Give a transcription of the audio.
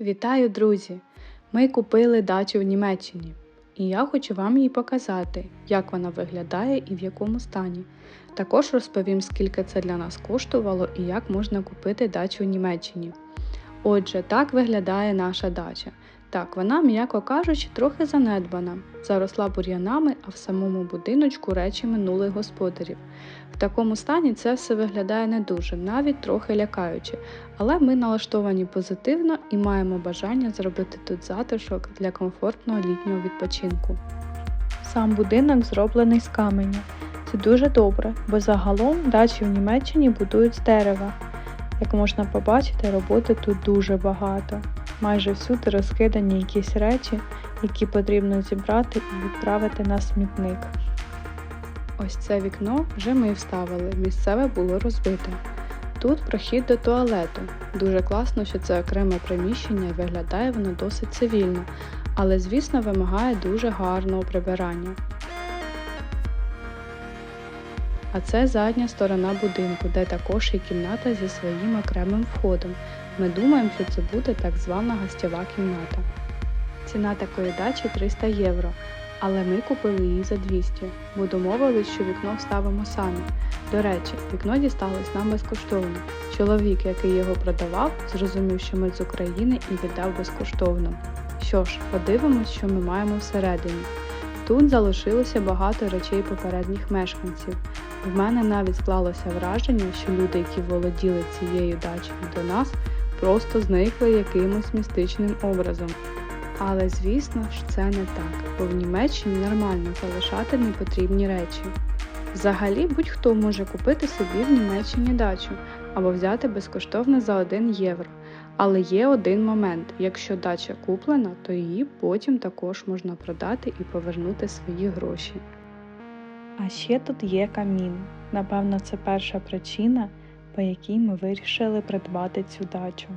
Вітаю, друзі! Ми купили дачу в Німеччині, і я хочу вам її показати, як вона виглядає і в якому стані. Також розповім, скільки це для нас коштувало і як можна купити дачу в Німеччині. Отже, так виглядає наша дача. Так, вона, м'яко кажучи, трохи занедбана, заросла бур'янами, а в самому будиночку речі минулих господарів. В такому стані це все виглядає не дуже, навіть трохи лякаюче, але ми налаштовані позитивно і маємо бажання зробити тут затишок для комфортного літнього відпочинку. Сам будинок зроблений з каменя. Це дуже добре, бо загалом дачі в Німеччині будують з дерева. Як можна побачити, роботи тут дуже багато. Майже всюди розкидані якісь речі, які потрібно зібрати і відправити на смітник. Ось це вікно вже ми вставили, місцеве було розбите. Тут прохід до туалету. Дуже класно, що це окреме приміщення і виглядає воно досить цивільно, але, звісно, вимагає дуже гарного прибирання. А це задня сторона будинку, де також є кімната зі своїм окремим входом. Ми думаємо, що це буде так звана гостєва кімната. Ціна такої дачі 300 євро, але ми купили її за 200, бо домовились, що вікно вставимо самі. До речі, вікно дісталось нам безкоштовно. Чоловік, який його продавав, зрозумів, що ми з України і віддав безкоштовно. Що ж, подивимось, що ми маємо всередині. Тут залишилося багато речей попередніх мешканців. В мене навіть склалося враження, що люди, які володіли цією дачею до нас, просто зникли якимось містичним образом. Але звісно ж це не так, бо в Німеччині нормально залишати непотрібні речі. Взагалі будь-хто може купити собі в Німеччині дачу або взяти безкоштовно за 1 євро. Але є один момент: якщо дача куплена, то її потім також можна продати і повернути свої гроші. А ще тут є камін. Напевно, це перша причина, по якій ми вирішили придбати цю дачу.